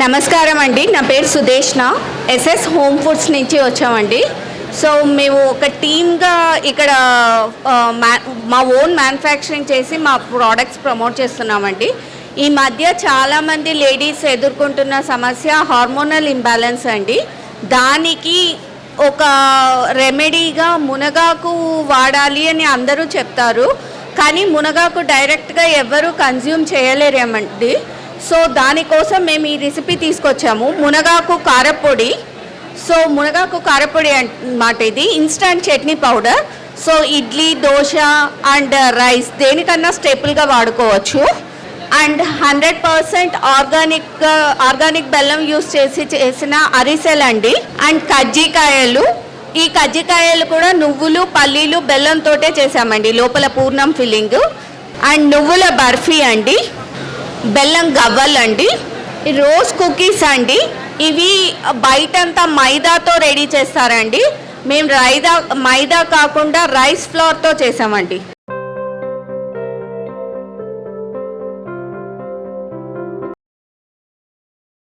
నమస్కారం అండి. నా పేరు సుదేష్ణ. ఎస్ఎస్ హోమ్ ఫుడ్స్ నుంచి వచ్చామండి. సో మేము ఒక టీమ్గా ఇక్కడ మా- మా ఓన్ మ్యానుఫ్యాక్చరింగ్ చేసి మా ప్రోడక్ట్స్ ప్రమోట్ చేస్తున్నామండి. ఈ మధ్య చాలామంది లేడీస్ ఎదుర్కొంటున్న సమస్య హార్మోనల్ ఇంబ్యాలెన్స్ అండి. దానికి ఒక రెమెడీగా మునగాకు వాడాలి అని అందరూ చెప్తారు. కానీ మునగాకు డైరెక్ట్గా ఎవరు కన్జ్యూమ్ చేయలేరేమండి. సో దానికోసం మేము ఈ రెసిపీ తీసుకొచ్చాము. మునగాకు కారపొడి. సో మునగాకు కారపొడి అన్నమాట ఇది. Instant chutney powder. So idli dosa and rice దేనికన్నా స్టేపుల్గా వాడుకోవచ్చు. And hundred percent organic organic బెల్లం యూస్ చేసి చేసిన అరిసెలు అండి. అండ్ కజ్జికాయలు. ఈ కజ్జికాయలు కూడా నువ్వులు పల్లీలు బెల్లంతోటే చేసామండి లోపల పూర్ణం ఫిల్లింగ్. అండ్ నువ్వుల బర్ఫీ అండి. బెల్లం గవ్వలండి రోజ్ కుకీస్ అండి. ఇవి బయటంతా మైదాతో రెడీ చేస్తారండి. మేము రైదా మైదా కాకుండా రైస్ ఫ్లోర్తో చేసామండి.